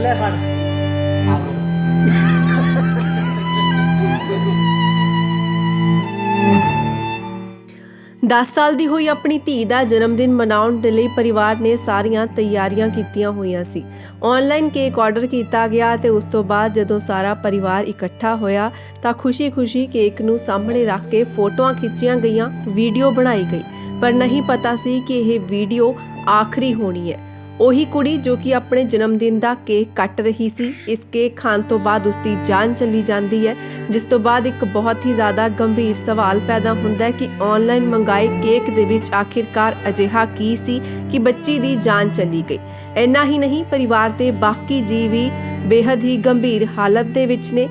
ਲੈ ਫੜ। 10 ਸਾਲ ਦੀ ਹੋਈ ਆਪਣੀ ਧੀ ਦਾ ਜਨਮ ਦਿਨ ਮਨਾਉਣ ਦੇ ਲਈ ਪਰਿਵਾਰ ਨੇ ਸਾਰੀਆਂ ਤਿਆਰੀਆਂ ਕੀਤੀਆਂ ਹੋਈਆਂ ਸੀ। ਆਨਲਾਈਨ ਕੇਕ ਆਰਡਰ ਕੀਤਾ ਗਿਆ ਤੇ ਉਸ ਤੋਂ ਬਾਅਦ ਜਦੋਂ ਸਾਰਾ ਪਰਿਵਾਰ ਇਕੱਠਾ ਹੋਇਆ ਤਾਂ ਖੁਸ਼ੀ-ਖੁਸ਼ੀ ਕੇਕ ਨੂੰ ਸਾਹਮਣੇ ਰੱਖ ਕੇ ਫੋਟੋਆਂ ਖਿੱਚੀਆਂ ਗਈਆਂ ਵੀਡੀਓ ਬਣਾਈ ਗਈ। ਪਰ ਨਹੀਂ ਪਤਾ ਸੀ ਕਿ ਇਹ ਵੀਡੀਓ ਆਖਰੀ ਹੋਣੀ ਹੈ। ਉਹੀ ਕੁੜੀ ਜੋ ਕਿ ਆਪਣੇ ਜਨਮ ਦਿਨ ਦਾ ਕੇਕ ਕੱਟ ਰਹੀ ਸੀ। ਇਸ ਕੇਕ ਖਾਣ ਤੋਂ ਬਾਅਦ ਉਸ ਦੀ ਜਾਨ ਚਲੀ ਜਾਂਦੀ ਹੈ, ਜਿਸ ਤੋਂ ਬਾਅਦ ਇੱਕ ਬਹੁਤ ਹੀ ਜ਼ਿਆਦਾ ਗੰਭੀਰ ਸਵਾਲ ਪੈਦਾ ਹੁੰਦਾ ਹੈ ਕਿ ਆਨਲਾਈਨ ਮੰਗਾਏ ਕੇਕ ਦੇ ਵਿੱਚ ਆਖਿਰਕਾਰ ਅਜਿਹਾ ਕੀ ਸੀ ਕਿ ਬੱਚੀ ਦੀ ਜਾਨ ਚਲੀ ਗਈ। ਇੰਨਾ ਹੀ ਨਹੀਂ, ਪਰਿਵਾਰ ਦੇ ਬਾਕੀ ਜੀਵ ਵੀ ਬੇहद ਹੀ ਗੰਭੀਰ ਹਾਲਤ ਦੇ ਵਿੱਚ ਨੇ।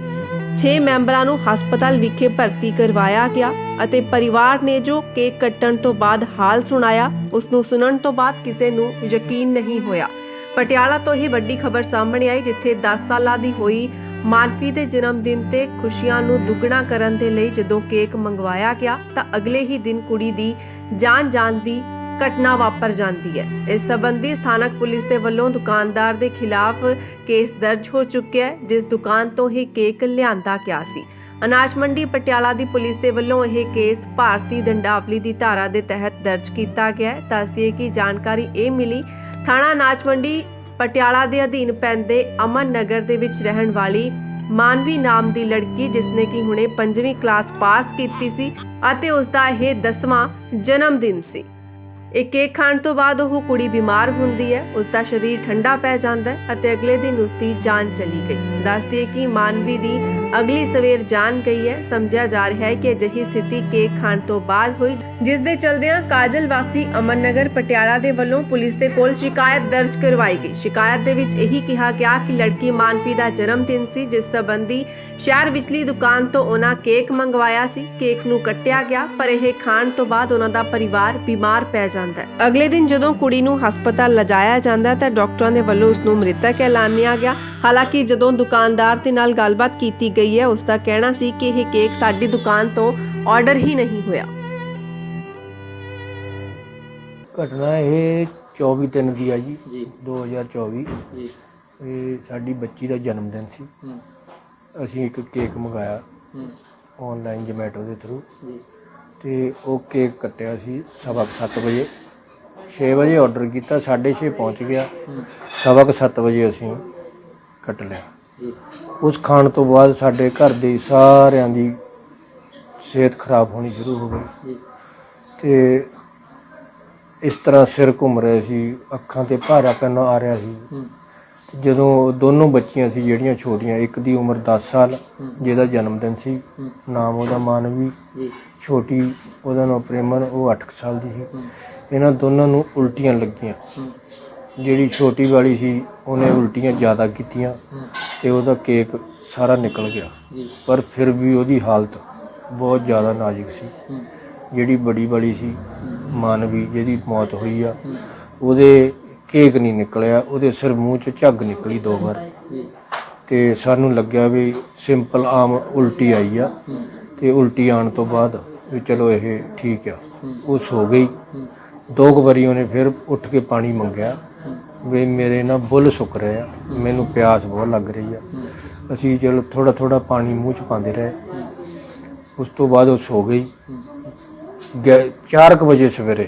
6 ਮੈਂਬਰਾਂ ਨੂੰ ਹਸਪਤਾਲ ਵਿਖੇ ਭਰਤੀ ਕਰਵਾਇਆ ਗਿਆ ਅਤੇ ਪਰਿਵਾਰ ਨੇ ਜੋ ਕੇਕ ਕੱਟਣ ਤੋਂ ਬਾਅਦ ਹਾਲ ਸੁਣਾਇਆ ਉਸ ਨੂੰ ਸੁਣਨ ਤੋਂ ਬਾਅਦ ਕਿਸੇ ਨੂੰ ਯਕੀਨ ਨਹੀਂ ਹੋਇਆ। ਪਟਿਆਲਾ ਤੋਂ ਹੀ ਵੱਡੀ ਖਬਰ ਸਾਹਮਣੇ ਆਈ, ਜਿੱਥੇ 10 ਸਾਲਾਂ ਦੀ ਹੋਈ ਮਾਨਵੀ ਦੇ ਜਨਮ ਦਿਨ ਤੇ ਖੁਸ਼ੀਆਂ ਨੂੰ ਦੁੱਗਣਾ ਕਰਨ ਦੇ ਲਈ ਜਦੋਂ ਕੇਕ ਮੰਗਵਾਇਆ ਗਿਆ, ਤਾਂ ਅਗਲੇ ਹੀ ਦਿਨ ਕੁੜੀ ਦੀ ਜਾਨ ਜਾਣ ਦੀ ਘਟਨਾ ਵਾਪਰ ਜਾਂਦੀ ਹੈ। ਇਸ ਸੰਬੰਧੀ ਸਥਾਨਕ ਪੁਲਿਸ ਦੇ ਵੱਲੋਂ ਦੁਕਾਨਦਾਰ ਦੇ ਖਿਲਾਫ ਕੇਸ ਦਰਜ ਹੋ ਚੁੱਕਿਆ ਹੈ, ਜਿਸ ਦੁਕਾਨ ਤੋਂ ਇਹ ਕੇਕ ਲਿਆਂਦਾ ਗਿਆ ਸੀ। ਅਨਾਜ ਮੰਡੀ ਪਟਿਆਲਾ ਦੀ ਪੁਲਿਸ ਦੇ ਵੱਲੋਂ ਇਹ ਕੇਸ ਭਾਰਤੀ ਦੰਡਾਵਲੀ ਦੀ ਧਾਰਾ ਦੇ ਤਹਿਤ ਦਰਜ ਕੀਤਾ ਗਿਆ ਹੈ। ਦੱਸਦੀਏ ਕਿ ਜਾਣਕਾਰੀ ਇਹ ਮਿਲੀ, ਥਾਣਾ ਅਨਾਜ ਮੰਡੀ ਪਟਿਆਲਾ ਦੇ ਅਧੀਨ ਪੈਂਦੇ ਅਮਨ ਨਗਰ ਦੇ ਵਿੱਚ ਰਹਿਣ ਵਾਲੀ ਮਾਨਵੀ ਨਾਮ ਦੀ ਲੜਕੀ, ਜਿਸਨੇ ਕਿ ਹੁਣੇ 5ਵੀਂ ਕਲਾਸ ਪਾਸ ਕੀਤੀ ਸੀ ਅਤੇ ਉਸ ਦਾ ਇਹ 10ਵਾਂ ਜਨਮ ਦਿਨ ਸੀ। ਇਹ ਕੇਕ ਖਾਣ ਤੋਂ ਬਾਅਦ ਉਹ ਕੁੜੀ ਬਿਮਾਰ ਹੁੰਦੀ ਹੈ ਉਸ ਦਾ ਸਰੀਰ ਠੰਡਾ ਪੈ ਜਾਂਦਾ ਹੈ ਅਤੇ ਅਗਲੇ ਦਿਨ ਉਸ ਦੀ ਜਾਨ ਚਲੀ ਗਈ। ਦੱਸਦੀ ਹੈ ਕਿ ਮਾਨਵੀ ਦੀ ਅਗਲੀ ਸਵੇਰ ਜਾਨ ਗਈ ਹੈ। ਸਮਝਿਆ ਜਾ ਰਿਹਾ ਹੈ ਕਿ ਅਜਿਹੀ ਸਥਿਤੀ ਕੇਕ ਖਾਣ ਤੋਂ ਬਾਅਦ ਹੋਈ, ਜਿਸ ਦੇ ਚਲਦਿਆਂ ਕਾਜਲ ਵਾਸੀ ਅਮਨ ਨਗਰ ਪਟਿਆਲਾ ਦੇ ਵੱਲੋਂ ਪੁਲਿਸ ਦੇ ਕੋਲ ਸ਼ਿਕਾਇਤ ਦਰਜ ਕਰਵਾਈ ਗਈ। ਸ਼ਿਕਾਇਤ ਦੇ ਵਿੱਚ ਇਹੀ ਕਿਹਾ ਗਿਆ ਕਿ ਲੜਕੀ ਮਾਨਵੀ ਦਾ ਜਨਮ ਦਿਨ ਸੀ, ਜਿਸ ਸੰਬੰਧੀ ਸ਼ਹਿਰ ਵਿਚਲੀ ਦੁਕਾਨ ਤੋਂ ਉਹਨਾਂ ਕੇਕ ਮੰਗਵਾਇਆ ਸੀ। ਕੇਕ ਨੂੰ ਕੱਟਿਆ ਗਿਆ, ਪਰ ਇਹ ਖਾਣ ਤੋਂ ਬਾਅਦ ਉਹਨਾਂ ਦਾ ਪਰਿਵਾਰ ਬਿਮਾਰ ਪੈ ਜਾਂਦਾ ਹੈ। ਅਗਲੇ ਦਿਨ ਜਦੋਂ ਕੁੜੀ ਨੂੰ ਹਸਪਤਾਲ ਲਿਜਾਇਆ ਜਾਂਦਾ ਹੈ ਤਾਂ ਡਾਕਟਰਾਂ ਦੇ ਵੱਲੋਂ ਉਸ ਨੂੰ ਮ੍ਰਿਤਕ ਐਲਾਨਿਆ ਗਿਆ। ਹਾਲਾਂਕਿ ਜਦੋਂ ਦੁਕਾਨਦਾਰ ਦੇ ਨਾਲ ਗੱਲਬਾਤ ਕੀਤੀ ਗਈ ਹੈ ਉਸ ਦਾ ਕਹਿਣਾ ਸੀ ਕਿ ਇਹ ਕੇਕ ਸਾਡੀ ਦੁਕਾਨ ਤੋਂ ਆਰਡਰ ਹੀ ਨਹੀਂ ਹੋਇਆ। ਘਟਨਾ ਇਹ 24 ਤਿੰਨ ਦੀ ਆ ਜੀ ਜੀ। 2024 ਜੀ। ਇਹ ਸਾਡੀ ਬੱਚੀ ਦਾ ਜਨਮ ਦਿਨ ਸੀ। ਹੂੰ। ਅਸੀਂ ਇੱਕ ਕੇਕ ਮੰਗਾਇਆ ਹੂੰ। ਆਨਲਾਈਨ ਜੋਮੈਟੋ ਦੇ ਥਰੂ ਜੀ। ਤੇ ਉਹ ਕੇਕ ਕੱਟਿਆ ਸੀ ਸਵਾ ਕੁ ਸੱਤ ਵਜੇ। 6 ਵਜੇ ਆਰਡਰ ਕੀਤਾ 6:30 ਪਹੁੰਚ ਗਿਆ। ਸਵਾ ਕੁ ਸੱਤ ਵਜੇ ਅਸੀਂ ਕੱਟ ਲਿਆ। ਉਸ ਖਾਣ ਤੋਂ ਬਾਅਦ ਸਾਡੇ ਘਰ ਦੇ ਸਾਰਿਆਂ ਦੀ ਸਿਹਤ ਖਰਾਬ ਹੋਣੀ ਸ਼ੁਰੂ ਹੋ ਗਈ। ਜੀ ਤੇ ਇਸ ਤਰ੍ਹਾਂ ਸਿਰ ਘੁੰਮ ਰਿਹਾ ਸੀ, ਅੱਖਾਂ ਤੇ ਭਾਰਾ ਪੈਣ ਆ ਰਿਹਾ ਸੀ। ਜਦੋਂ ਦੋਨੋਂ ਬੱਚੀਆਂ ਸੀ, ਜਿਹੜੀਆਂ ਛੋਟੀਆਂ, ਇੱਕ ਦੀ ਉਮਰ 10 ਸਾਲ, ਜਿਹਦਾ ਜਨਮ ਦਿਨ ਸੀ, ਨਾਮ ਉਹਦਾ ਮਾਨਵੀ, ਛੋਟੀ ਉਹਦਾ ਨਾਮ ਪ੍ਰੇਮਨ, ਉਹ 8 ਸਾਲ ਦੀ ਸੀ। ਇਹਨਾਂ ਦੋਨਾਂ ਨੂੰ ਉਲਟੀਆਂ ਲੱਗੀਆਂ। ਜਿਹੜੀ ਛੋਟੀ ਵਾਲੀ ਸੀ ਉਹਨੇ ਉਲਟੀਆਂ ਜ਼ਿਆਦਾ ਕੀਤੀਆਂ ਤੇ ਉਹਦਾ ਕੇਕ ਸਾਰਾ ਨਿਕਲ ਗਿਆ। ਪਰ ਫਿਰ ਵੀ ਉਹਦੀ ਹਾਲਤ ਬਹੁਤ ਜ਼ਿਆਦਾ ਨਾਜ਼ੁਕ ਸੀ। ਜਿਹੜੀ ਬੜੀ ਵਾਲੀ ਸੀ ਮਾਨਵੀ ਜਿਹਦੀ ਮੌਤ ਹੋਈ ਆ ਉਹਦੇ ਕੇਕ ਨਹੀਂ ਨਿਕਲਿਆ ਉਹਦੇ ਸਿਰ ਮੂੰਹ ਚ ਝੱਗ ਨਿਕਲੀ ਦੋ ਵਾਰ। ਤੇ ਸਾਨੂੰ ਲੱਗਿਆ ਵੀ ਸਿੰਪਲ ਆਮ ਉਲਟੀ ਆਈ ਆ। ਤੇ ਉਲਟੀ ਆਉਣ ਤੋਂ ਬਾਅਦ ਵੀ ਚਲੋ ਇਹ ਠੀਕ ਆ। ਹੂੰ। ਉਹ ਸੋ ਗਈ। ਦੋ ਵਾਰੀ ਉਹਨੇ ਫਿਰ ਉੱਠ ਕੇ ਪਾਣੀ ਮੰਗਿਆ। ਵੀ ਮੇਰੇ ਨਾ ਬੁੱਲ ਸੁੱਕ ਰਹੇ ਆ। ਮੈਨੂੰ ਪਿਆਸ ਬਹੁਤ ਲੱਗ ਰਹੀ ਆ। ਅਸੀਂ ਚਲੋ ਥੋੜਾ ਥੋੜਾ ਪਾਣੀ ਮੂੰਹ ਚ ਪਾਉਂਦੇ ਰਹੇ। ਉਸ ਤੋਂ ਬਾਅਦ ਉਹ ਸੋ ਗਈ। ਹੂੰ 4:00 ਵਜੇ ਸਵੇਰੇ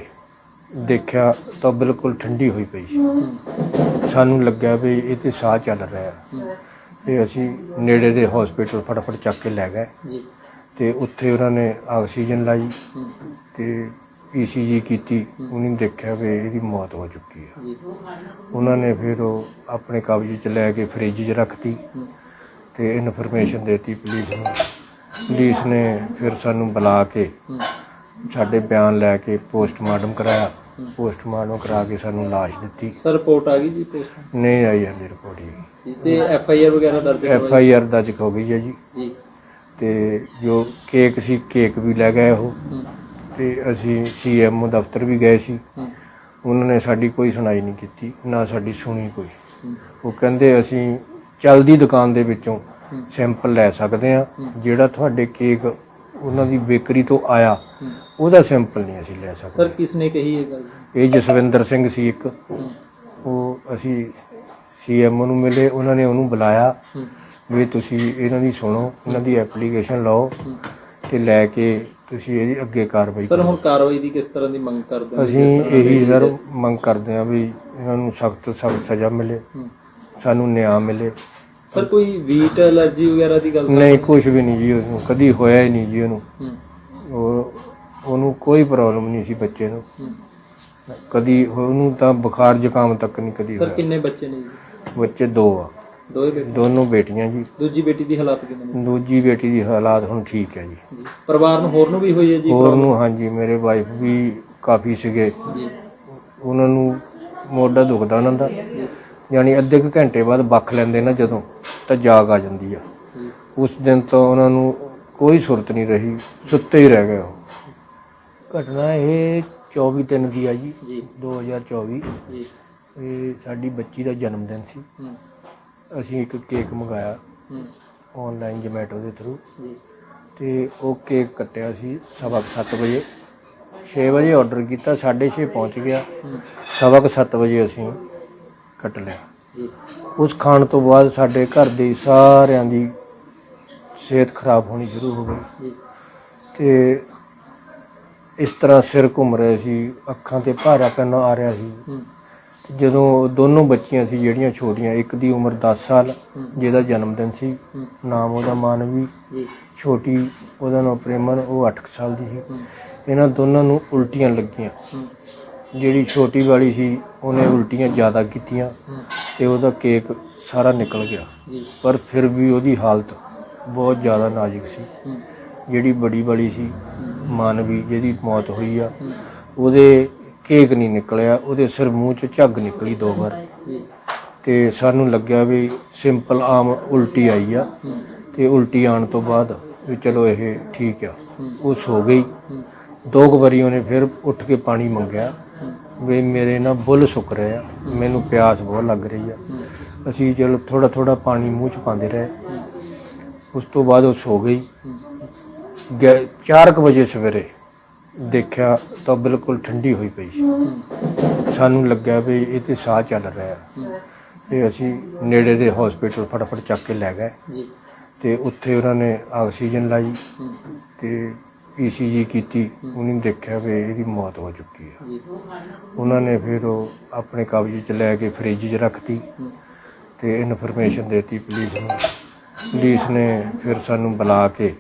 ਦੇਖਿਆ ਤਾਂ ਬਿਲਕੁਲ ਠੰਡੀ ਹੋਈ ਪਈ ਸੀ। ਸਾਨੂੰ ਲੱਗਿਆ ਵੀ ਇਹ ਤੇ ਸਾਹ ਚੱਲ ਰਿਹਾ ਤੇ ਅਸੀਂ ਨੇੜੇ ਦੇ ਹਸਪੀਟਲ ਫਟਾਫਟ ਚੱਕ ਕੇ ਲੈ ਗਏ। ਤੇ ਉੱਥੇ ਉਹਨਾਂ ਨੇ ਆਕਸੀਜਨ ਲਾਈ। ਤੇ ਈਸੀਜੀ ਕੀਤੀ ਉਹਨੇ ਦੇਖਿਆ ਵੀ ਇਹਦੀ ਮੌਤ ਹੋ ਚੁੱਕੀ ਜੀ। ਉਹਨਾਂ ਨੇ ਫਿਰ ਉਹ ਆਪਣੇ ਕਬਜ਼ੇ 'ਚ ਲੈ ਕੇ ਫ੍ਰਿਜ 'ਚ ਰੱਖਤੀ ਤੇ ਇਨਫੋਰਮੇਸ਼ਨ ਦੇਤੀ ਪੁਲਿਸ ਨੂੰ। ਪੁਲਿਸ ਨੇ ਫਿਰ ਸਾਨੂੰ ਬੁਲਾ ਕੇ ਸਾਡੇ ਬਿਆਨ ਲੈ ਕੇ ਪੋਸਟਮਾਰਟਮ ਕਰਾਇਆ। ਪੋਸਟਮਾਰਟਮ ਕਰਾ ਕੇ ਸਾਨੂੰ ਲਾਸ਼ ਦਿੱਤੀ। ਸਰ ਰਿਪੋਰਟ ਆ ਗਈ ਜੀ ਪੋਸਟ ਨਹੀਂ ਆਈ ਹਲੇ ਰਿਪੋਰਟ ਜੀ। ਤੇ ਐਫ ਆਈ ਆਰ ਵਗੈਰਾ ਦਰਜ ਐਫ ਆਈ ਆਰ ਦਰਜ ਹੋ ਗਈ ਹੈ ਜੀ। ਜੀ। ਤੇ ਜੋ ਕੇਕ ਸੀ ਕੇਕ ਵੀ ਲੈ ਗਏ ਉਹ। ਤੇ ਅਸੀਂ ਸੀਐਮਓ ਦਫ਼ਤਰ ਵੀ ਗਏ ਸੀ। ਉਹਨਾਂ ਨੇ ਸਾਡੀ ਕੋਈ ਸੁਣਾਈ ਨਹੀਂ ਕੀਤੀ ਨਾ ਸਾਡੀ ਸੁਣੀ ਕੋਈ। ਉਹ ਕਹਿੰਦੇ ਅਸੀਂ ਚਲਦੀ ਦੁਕਾਨ ਦੇ ਵਿੱਚੋਂ। ਸੈਂਪਲ ਲੈ ਸਕਦੇ ਆ। ਜਿਹੜਾ ਤੁਹਾਡੇ ਕੇਕ ਉਹਨਾਂ ਦੀ ਬੇਕਰੀ ਤੋਂ ਆਇਆ ਉਹਦਾ ਸੈਂਪਲ ਨਹੀਂ ਅਸੀਂ ਲੈ ਸਰ ਸਕਦੇ। ਕਿਸ ਨੇ ਕਹੀ ਇਹ ਗੱਲ? ਇਹ ਜਸਵਿੰਦਰ ਸਿੰਘ ਸੀ ਇੱਕ। ਉਹ ਅਸੀਂ ਸੀਐਮ ਨੂੰ ਮਿਲੇ ਉਹਨਾਂ ਨੇ ਉਹਨੂੰ ਬੁਲਾਇਆ ਵੀ ਤੁਸੀਂ ਇਹਨਾਂ ਦੀ ਸੁਣੋ ਇਹਨਾਂ ਦੀ ਐਪਲੀਕੇਸ਼ਨ ਲਓ। ਤੇ ਲੈ ਕੇ ਤੁਸੀਂ ਇਹਦੀ ਅੱਗੇ ਕਾਰਵਾਈ ਸਰ ਹੁਣ ਕਾਰਵਾਈ ਦੀ ਕਿਸ ਤਰ੍ਹਾਂ ਦੀ ਮੰਗ ਕਰਦੇ ਹੋ? ਅਸੀਂ ਇਹੀ ਸਰ ਮੰਗ ਕਰਦੇ ਹਾਂ ਵੀ ਇਹਨਾਂ ਨੂੰ ਸਖਤ ਸਖਤ ਸਜ਼ਾ ਮਿਲੇ। ਸਾਨੂੰ ਨਿਆਂ ਮਿਲੇ। ਸਰ ਕੋਈ ਵੀਟ ਐਲਰਜੀ ਵਗੈਰਾ ਦੀ ਗੱਲ ਨਹੀਂ ਕੁਝ ਵੀ ਨਹੀਂ ਜੀ ਉਹਨੂੰ। ਕਦੀ ਹੋਇਆ ਹੀ ਨਹੀਂ ਜੀ ਉਹਨੂੰ। ਉਹ ਉਹਨੂੰ ਕੋਈ ਪ੍ਰੋਬਲਮ ਨਹੀਂ ਸੀ ਬੱਚੇ ਨੂੰ। ਕਦੀ ਉਹਨੂੰ ਤਾਂ ਬੁਖਾਰ ਜ਼ੁਕਾਮ ਤੱਕ ਨਹੀਂ ਕਦੀ ਸਰ ਕਿੰਨੇ ਬੱਚੇ ਨੇ ਜੀ? ਬੱਚੇ ਦੋ ਆ। ਬੇਟੇ ਦੋਨੋਂ ਬੇਟੀਆਂ ਜੀ। ਦੂਜੀ ਬੇਟੀ ਦੀ ਹਾਲਾਤ ਕਿਵੇਂ ਨੇ? ਦੂਜੀ ਬੇਟੀ ਦੀ ਹਾਲਾਤ ਹੁਣ ਠੀਕ ਹੈ ਜੀ। ਜੀ। ਪਰਿਵਾਰ ਨੂੰ ਹੋਰ ਨੂੰ ਵੀ ਹੋਈ ਹੈ ਜੀ? ਹੋਰ ਨੂੰ ਹਾਂਜੀ ਮੇਰੇ ਵਾਈਫ ਵੀ ਕਾਫੀ ਸੀਗੇ। ਜੀ। ਉਹਨਾਂ ਨੂੰ ਮੋਢਾ ਦੁਖਦਾ ਉਹਨਾਂ ਦਾ। ਯਾਨੀ ਅੱਧੇ ਕੁ ਘੰਟੇ ਬਾਅਦ ਬੱਖ ਲੈਂਦੇ ਨਾ ਜਦੋਂ ਤਾਂ ਜਾਗ ਆ ਜਾਂਦੀ ਆ। ਜੀ। ਉਸ ਦਿਨ ਤੋਂ ਉਹਨਾਂ ਨੂੰ ਕੋਈ ਸੁਰਤ ਨਹੀਂ ਰਹੀ ਸੁੱਤੇ ਹੀ ਰਹਿ ਗਏ ਉਹ। ਘਟਨਾ ਇਹ 24 ਤਿੰਨ ਦੀ ਆ ਜੀ ਜੀ। 2024 ਜੀ। ਇਹ ਸਾਡੀ ਬੱਚੀ ਦਾ ਜਨਮ ਦਿਨ ਸੀ। ਹੂੰ। ਅਸੀਂ ਇੱਕ ਕੇਕ ਮੰਗਾਇਆ ਹੂੰ। ਆਨਲਾਈਨ ਜੋਮੈਟੋ ਦੇ ਥਰੂ ਜੀ। ਤੇ ਉਹ ਕੇਕ ਕੱਟਿਆ ਸੀ ਸਵਾ ਕੁ ਸੱਤ ਵਜੇ। 6 ਵਜੇ ਆਰਡਰ ਕੀਤਾ 6:30 ਪਹੁੰਚ ਗਿਆ। ਸਵਾ ਕੁ ਸੱਤ ਵਜੇ ਅਸੀਂ ਕੱਟ ਲਿਆ। ਜੀ। ਉਸ ਖਾਣ ਤੋਂ ਬਾਅਦ ਸਾਡੇ ਘਰ ਦੇ ਸਾਰਿਆਂ ਦੀ ਸਿਹਤ ਖਰਾਬ ਹੋਣੀ ਸ਼ੁਰੂ ਹੋ ਗਈ। ਤੇ ਇਸ ਤਰ੍ਹਾਂ ਸਿਰ ਘੁੰਮ ਰਿਹਾ ਸੀ ਅੱਖਾਂ ਤੇ ਭਾਰਾਪਨ ਆ ਰਿਹਾ ਸੀ। ਜਦੋਂ ਦੋਨੋਂ ਬੱਚੀਆਂ ਸੀ ਜਿਹੜੀਆਂ ਛੋਟੀਆਂ ਇੱਕ ਦੀ ਉਮਰ 10 ਸਾਲ। ਜਿਹਦਾ ਜਨਮ ਦਿਨ ਸੀ ਨਾਮ ਉਹਦਾ ਮਾਨਵੀ ਛੋਟੀ ਉਹਦਾ ਨਾਮ ਪ੍ਰੇਮਨ ਉਹ 8 ਸਾਲ ਦੀ ਸੀ। ਇਹਨਾਂ ਦੋਨਾਂ ਨੂੰ ਉਲਟੀਆਂ ਲੱਗੀਆਂ। ਜਿਹੜੀ ਛੋਟੀ ਵਾਲੀ ਸੀ ਉਹਨੇ ਉਲਟੀਆਂ ਜ਼ਿਆਦਾ ਕੀਤੀਆਂ ਤੇ ਉਹਦਾ ਕੇਕ ਸਾਰਾ ਨਿਕਲ ਗਿਆ। ਪਰ ਫਿਰ ਵੀ ਉਹਦੀ ਹਾਲਤ ਬਹੁਤ ਜ਼ਿਆਦਾ ਨਾਜ਼ੁਕ ਸੀ। ਜਿਹੜੀ ਬੜੀ ਵਾਲੀ ਸੀ ਮਾਨਵੀ ਜਿਹਦੀ ਮੌਤ ਹੋਈ ਆ ਉਹਦੇ ਕੇਕ ਨਹੀਂ ਨਿਕਲਿਆ, ਉਹਦੇ ਸਿਰ ਮੂੰਹ ਚ ਝੱਗ ਨਿਕਲੀ ਦੋ ਵਾਰ। ਜੀ ਤੇ ਸਾਨੂੰ ਲੱਗਿਆ ਵੀ ਸਿੰਪਲ ਆਮ ਉਲਟੀ ਆਈ ਆ ਹੂੰ ਤੇ ਉਲਟੀ ਆਉਣ ਤੋਂ ਬਾਅਦ ਵੀ ਚਲੋ ਇਹ ਠੀਕ ਆ। ਉਹ ਸੋ ਗਈ। ਦੋ ਕੁ ਵਾਰੀ ਉਹਨੇ ਫਿਰ ਉੱਠ ਕੇ ਪਾਣੀ ਮੰਗਿਆ ਵੀ ਮੇਰੇ ਨਾ ਬੁੱਲ ਸੁੱਕ ਰਹੇ ਆ, ਮੈਨੂੰ ਪਿਆਸ ਬਹੁਤ ਲੱਗ ਰਹੀ ਆ। ਅਸੀਂ ਚਲੋ ਥੋੜਾ ਥੋੜਾ ਪਾਣੀ ਮੂੰਹ ਚ ਪਾਉਂਦੇ ਰਹੇ। ਉਸ ਤੋਂ ਬਾਅਦ ਉਹ ਸੋ ਗਈ। ਹੂੰ 4 ਵਜੇ ਸਵੇਰੇ ਦੇਖਿਆ ਤਾਂ ਬਿਲਕੁਲ ਠੰਡੀ ਹੋਈ ਪਈ ਸੀ। ਸਾਨੂੰ ਲੱਗਿਆ ਵੀ ਇਹ ਤੇ ਸਾਹ ਚੱਲ ਰਿਹਾ ਹੂੰ। ਤੇ ਅਸੀਂ ਨੇੜੇ ਦੇ ਹਸਪੀਟਲ ਫਟਾਫਟ ਚੱਕ ਕੇ ਲੈ ਗਏ। ਜੀ। ਤੇ ਉੱਥੇ ਉਹਨਾਂ ਨੇ ਆਕਸੀਜਨ ਲਾਈ। ਤੇ ਈਸੀਜੀ ਕੀਤੀ। ਉਹਨੇ ਦੇਖਿਆ ਵੀ ਇਹਦੀ ਮੌਤ ਹੋ ਚੁੱਕੀ ਹੈ ਉਹਨਾਂ ਨੇ ਫਿਰ ਉਹ ਆਪਣੇ ਕਬਜ਼ੇ 'ਚ ਲੈ ਕੇ ਫ੍ਰਿਜ 'ਚ ਰੱਖਤੀ। ਤੇ ਇਨਫੋਰਮੇਸ਼ਨ ਦੇਤੀ ਪੁਲਿਸ ਨੂੰ। ਪੁਲਿਸ ਨੇ ਫਿਰ ਸਾਨੂੰ ਬੁਲਾ ਕੇ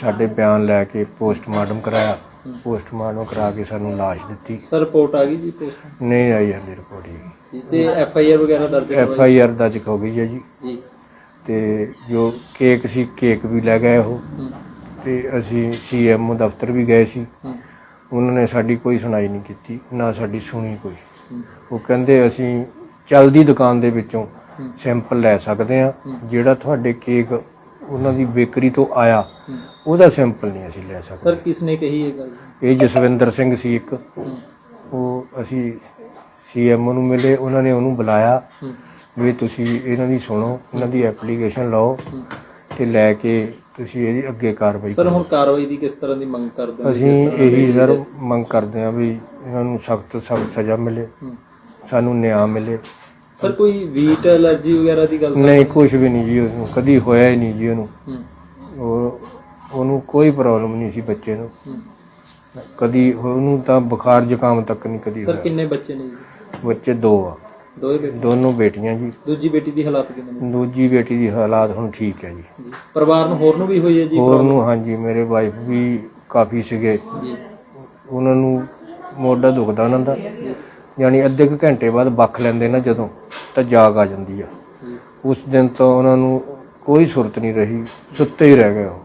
ਸਾਡੇ ਬਿਆਨ ਲੈ ਕੇ ਪੋਸਟਮਾਰਟਮ ਕਰਾਇਆ। ਪੋਸਟਮਾਰਟਮ ਕਰਾ ਕੇ ਸਾਨੂੰ ਲਾਸ਼ ਦਿੱਤੀ। ਸਰ ਰਿਪੋਰਟ ਆ ਗਈ ਜੀ ਪੋਸਟ ਨਹੀਂ ਆਈ ਹਲੇ ਰਿਪੋਰਟ ਜੀ। ਜੀ ਤੇ ਐਫ ਆਈ ਆਰ ਵਗੈਰਾ ਦਰਜ ਐਫ ਕਰਵਾਈ? ਆਈ ਆਰ ਦਰਜ ਹੋ ਗਈ ਹੈ ਜੀ। ਜੀ। ਤੇ ਜੋ ਕੇਕ ਸੀ ਕੇਕ ਵੀ ਲੈ ਗਏ ਉਹ। ਹੂੰ। ਤੇ ਅਸੀਂ ਸੀਐਮ ਦਫ਼ਤਰ ਵੀ ਗਏ ਸੀ। ਹੂੰ। ਉਹਨਾਂ ਨੇ ਸਾਡੀ ਕੋਈ ਸੁਣਾਈ ਨਹੀਂ ਕੀਤੀ ਨਾ ਸਾਡੀ ਸੁਣੀ ਕੋਈ। ਹੂੰ। ਉਹ ਕਹਿੰਦੇ ਅਸੀਂ ਚਲਦੀ ਦੁਕਾਨ ਦੇ ਵਿੱਚੋਂ ਹੂੰ। ਸੈਂਪਲ ਲੈ ਸਕਦੇ ਆ ਹੂੰ। ਜਿਹੜਾ ਤੁਹਾਡੇ ਕੇਕ ਉਹਨਾਂ ਦੀ ਬੇਕਰੀ ਤੋਂ ਆਇਆ। ਉਹਦਾ ਸੈਂਪਲ ਨਹੀਂ ਅਸੀਂ ਲੈ ਸਰ ਸਕਦੇ ਕਿਸ ਨੇ ਕਹੀ ਇਹ ਗੱਲ ਇਹ ਜਸਵਿੰਦਰ ਸਿੰਘ ਸੀ ਇੱਕ ਉਹ ਅਸੀਂ ਸੀਐਮ ਨੂੰ ਮਿਲੇ ਉਹਨਾਂ ਨੇ ਉਹਨੂੰ ਬੁਲਾਇਆ ਵੀ ਤੁਸੀਂ ਇਹਨਾਂ ਦੀ ਸੁਣੋ ਇਹਨਾਂ ਦੀ ਐਪਲੀਕੇਸ਼ਨ ਲਓ। ਤੇ ਲੈ ਕੇ ਤੁਸੀਂ ਇਹਦੀ ਅੱਗੇ ਕਾਰਵਾਈ ਸਰ ਹੁਣ ਕਾਰਵਾਈ ਦੀ ਕਿਸ ਤਰ੍ਹਾਂ ਦੀ ਮੰਗ ਕਰਦੇ ਹੋ ਅਸੀਂ ਇਹੀ ਸਰ ਮੰਗ ਕਰਦੇ ਹਾਂ ਵੀ ਇਹਨਾਂ ਨੂੰ ਸਖਤ ਸਖਤ ਸਜ਼ਾ ਮਿਲੇ। ਸਾਨੂੰ ਨਿਆਂ ਮਿਲੇ ਸਰ ਕੋਈ ਵੀਟ ਐਲਰਜੀ ਵਗੈਰਾ ਦੀ ਗੱਲ ਨਹੀਂ ਕੁਝ ਵੀ ਨਹੀਂ ਜੀ ਉਹਨੂੰ ਕਦੀ ਹੋਇਆ ਹੀ ਨਹੀਂ ਜੀ ਉਹਨੂੰ। ਉਹ ਉਹਨੂੰ ਕੋਈ ਪ੍ਰੋਬਲਮ ਨਹੀਂ ਸੀ ਬੱਚੇ ਨੂੰ। ਕਦੀ ਉਹਨੂੰ ਤਾਂ ਬੁਖਾਰ ਜ਼ੁਕਾਮ ਤੱਕ ਨਹੀਂ ਕਦੀ ਸਰ ਹੋਇਆ। ਕਿੰਨੇ ਬੱਚੇ ਨੇ ਜੀ? ਬੱਚੇ ਦੋ ਆ। ਦੋਏ ਬੇਟੇ? ਦੋਨੋਂ ਬੇਟੀਆਂ ਜੀ। ਦੂਜੀ ਬੇਟੀ ਦੀ ਹਾਲਾਤ ਕਿਵੇਂ ਨੇ? ਦੂਜੀ ਬੇਟੀ ਦੀ ਹਾਲਾਤ ਹੁਣ ਠੀਕ ਹੈ ਜੀ। ਜੀ। ਪਰਿਵਾਰ ਨੂੰ ਹੋਰ ਨੂੰ ਵੀ ਹੋਈ ਹੈ ਜੀ? ਹੋਰ ਨੂੰ ਹਾਂਜੀ ਮੇਰੇ ਵਾਈਫ ਵੀ ਕਾਫੀ ਸੀਗੇ। ਜੀ। ਉਹਨਾਂ ਨੂੰ ਮੋਢਾ ਦੁਖਦਾ ਉਹਨਾਂ ਦਾ। ਯਾਨੀ ਅੱਧੇ ਕੁ ਘੰਟੇ ਬਾਅਦ ਬੱਖ ਲੈਂਦੇ ਨਾ ਜਦੋਂ ਤਾਂ ਜਾਗ ਆ ਜਾਂਦੀ ਆ। ਉਸ ਦਿਨ ਤੋਂ ਉਹਨਾਂ ਨੂੰ ਕੋਈ ਸੁਰਤ ਨਹੀਂ ਰਹੀ ਸੁੱਤੇ ਹੀ ਰਹਿ ਗਏ ਉਹ।